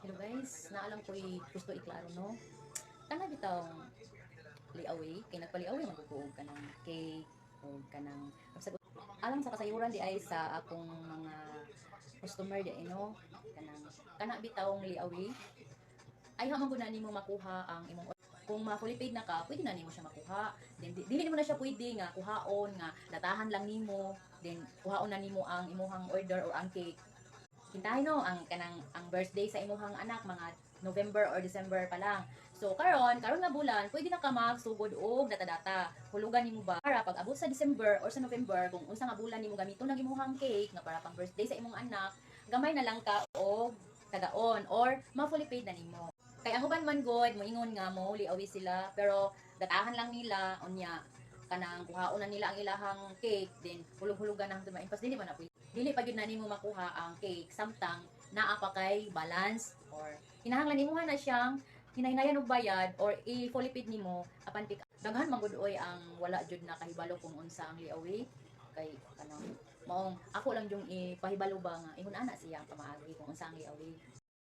Hello guys, naalam ko gusto iklaro no. Kana bitaw liaway, kay nagpaliaway magbubuog ka ng cake o ka ng. Alam sa kasayuran di ay sa akong mga customer di ay no. Kanang kana bitawng liaway. Ay hamang guna nimo makuha ang imong kung ma-fully paid na ka, pwede na nimo siya makuha. Then di- dili mo na siya pwede nga kuhaon nga datahan lang nimo. Then kuhaon na nimo ang imuhang order or ang cake hintahin no ang kanang ang birthday sa imuhang anak mga November or December pa lang. So karon karon nga bulan pwede na ka magsugod og data-data. Hulugan nimo ba para pag abot sa December or sa November kung unsa nga bulan nimo gamiton ang imuhang cake nga para pang birthday sa imong anak, gamay na lang ka og tagaon or ma-fully paid na nimo. Kay ang uban man god moingon nga mo liawi sila pero datahan lang nila unya kanang kuhaon na nila ang ilahang cake then hulog-hulugan na hangtod maimpas dili man na dili pa gyud na nimo makuha ang cake. Samtang naa pa kay balance or kinahanglan nimo na siyang hinahinayan og bayad or i-fully paid nimo apan pick daghan man ang wala jud na kahibalo kung unsa ang liawi kay kanang maong ako lang yung ipahibalo ba nga ingon ana siya pamaagi kung unsa ang liawi